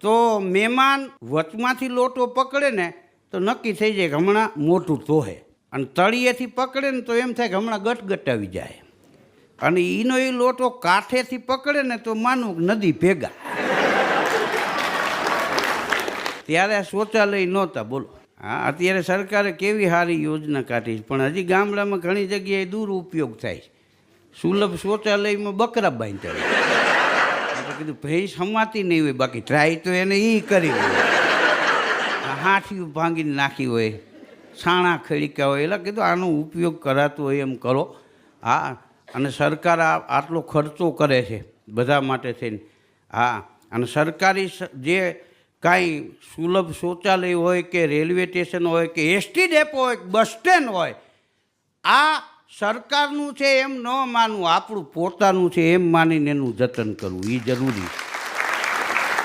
તો મહેમાન વચમાંથી લોટો પકડે ને તો નક્કી થઈ જાય કે હમણાં મોટું તોહે અને તળિયેથી પકડે ને તો એમ થાય કે હમણાં ગટગટ આવી જાય. અને એનો એ લોટો કાંઠેથી પકડે ને તો માનું નદી ભેગા. ત્યારે શૌચાલય નહોતા, બોલો. હા, અત્યારે સરકારે કેવી સારી યોજના કાઢી પણ હજી ગામડામાં ઘણી જગ્યાએ દૂર ઉપયોગ થાય છે. સુલભ શૌચાલયમાં બકરા બાંધતા ચડે તો કીધું ભાઈ સમાતી નહીં હોય, બાકી ટ્રાય તો એને એ કરી હોય. હાથિયું ભાંગીને નાખી હોય, છાણા ખડીકા હોય, એટલે કીધું, આનો ઉપયોગ કરાતો હોય એમ કરો. હા, અને સરકાર આ આટલો ખર્ચો કરે છે, બધા માટે થઈને. હા, અને સરકારી જે કાંઈ સુલભ શૌચાલય હોય કે રેલવે સ્ટેશન હોય કે એસટી ડેપો હોય બસ સ્ટેન્ડ હોય, આ સરકારનું છે એમ ન માનવું, આપણું પોતાનું છે એમ માનીને એનું જતન કરવું એ જરૂરી છે.